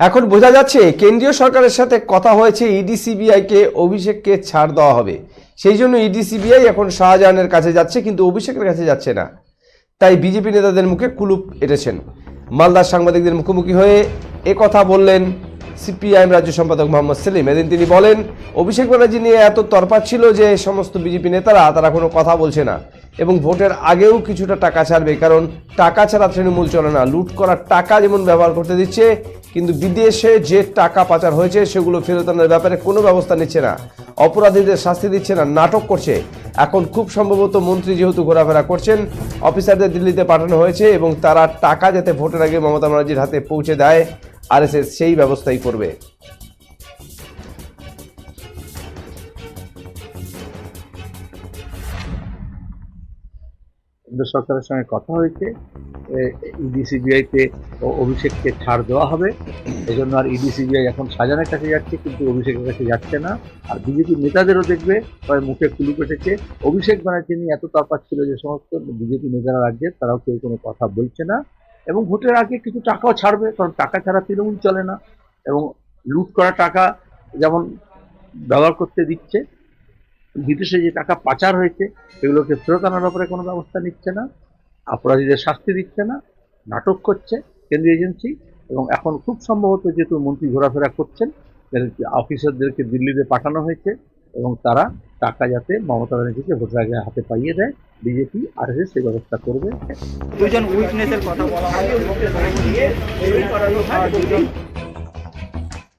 এখন বোঝা যাচ্ছে কেন্দ্রীয় সরকারের সাথে কথা হয়েছে ইডি সিবিআইকে অভিষেককে ছাড় দেওয়া হবে। সেই জন্য ইডি সিবিআই এখন শাহজাহানের কাছে যাচ্ছে, কিন্তু অভিষেকের কাছে যাচ্ছে না। তাই বিজেপি নেতাদের মুখে কুলুপ এঁটেছেন। মালদার সাংবাদিকদের মুখোমুখি হয়ে এ কথা বললেন সিপিআইএম রাজ্য সম্পাদক মোহাম্মদ সেলিম। এদিন তিনি বলেন, অভিষেক ব্যানার্জি নিয়ে এত তরপা ছিল যে সমস্ত বিজেপি নেতারা, তারা কোনো কথা বলছে না। এবং ভোটের আগেও কিছুটা টাকা ছাড়বে, কারণ টাকা ছাড়া তৃণমূল চলে না। লুট করার টাকা যেমন ব্যবহার করতে দিচ্ছে, কিন্তু বিদেশে যে টাকা পাচার হয়েছে সেগুলো ফেরত আনার ব্যাপারে কোনো ব্যবস্থা নিচ্ছে না। অপরাধীদের শাস্তি দিচ্ছে না, নাটক করছে। এখন খুব সম্ভবত মন্ত্রী যেহেতু ঘোরাফেরা করছেন, অফিসারদের দিল্লিতে পাঠানো হয়েছে এবং তারা টাকা যাতে ভোটের আগে মমতা ব্যানার্জির হাতে পৌঁছে দেয়, আরএসএস সেই ব্যবস্থাই করবে। কেন্দ্র সরকারের সঙ্গে কথা হয়েছে ইডি সিবিআইতে অভিষেককে ছাড় দেওয়া হবে। এই জন্য আর ইডি সিবিআই এখন সাজানের কাছে যাচ্ছে, কিন্তু অভিষেকের কাছে যাচ্ছে না। আর বিজেপি নেতাদেরও দেখবে, সবাই মুখে কুলু কেটেছে অভিষেক ব্যানার্জি নিয়ে এত তরপাত ছিল যে সমস্ত বিজেপি নেতারা রাজ্যের, তারাও কেউ কোনো কথা বলছে না। এবং ভোটের আগে কিছু টাকাও ছাড়বে, কারণ টাকা ছাড়া তৃণমূল চলে না। এবং লুট করা টাকা যেমন ব্যবহার করতে দিচ্ছে বিদেশে যে টাকা পাচার হয়েছে, সেগুলোকে ফেরত আনার ব্যাপারে কোনো ব্যবস্থা নিচ্ছে না, অপরাধীদের শাস্তি দিচ্ছে না, নাটক করছে কেন্দ্রীয় এজেন্সি, এবং এখন খুব সম্ভবত যেহেতু মন্ত্রী ঘোরাফেরা করছেন অফিসারদেরকে দিল্লিতে পাঠানো হয়েছে, এবং তারা টাকা যাতে মমতা ব্যানার্জিকে ভোটের আগে হাতে পাইয়ে দেয়, বিজেপি আর এস সেই ব্যবস্থা করবে। দুজন উইটনেসের কথা বলা হয়